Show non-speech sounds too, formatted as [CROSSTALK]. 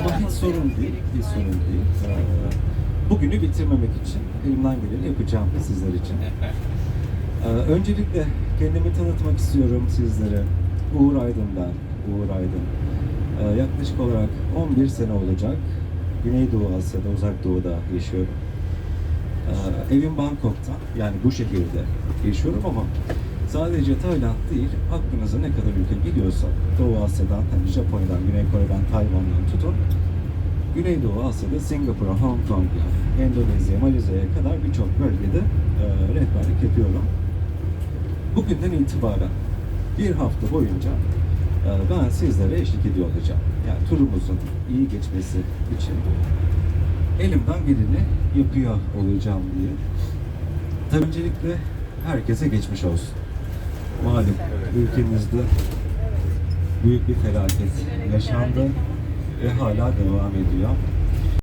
Ama hiç sorun değil, hiç sorun değil. Ee, bugünü bitirmemek için elimden geleni yapacağım sizler için. [LAUGHS] Ee, öncelikle kendimi tanıtmak istiyorum sizlere. Uğur Aydın ben, Uğur Aydın. Ee, yaklaşık olarak 11 sene olacak. Güneydoğu Asya'da, Uzak Doğu'da yaşıyorum. Ee, evim Bangkok'ta, yani bu şehirde yaşıyorum ama sadece Tayland değil, aklınıza ne kadar ülke geliyorsa, Doğu Asya'dan, hani Japonya'dan, Güney Kore'den, Güneydoğu Asya'da Singapur'a, Hong Kong'a, Endonezya, Malezya'ya kadar birçok bölgede e, rehberlik yapıyorum. Bugünden itibaren bir hafta boyunca e, ben sizlere eşlik ediyor olacağım. Yani turumuzun iyi geçmesi için elimden geleni yapıyor olacağım diye. Tabii öncelikle herkese geçmiş olsun. Malum ülkemizde büyük bir felaket yaşandı ve hala devam ediyor.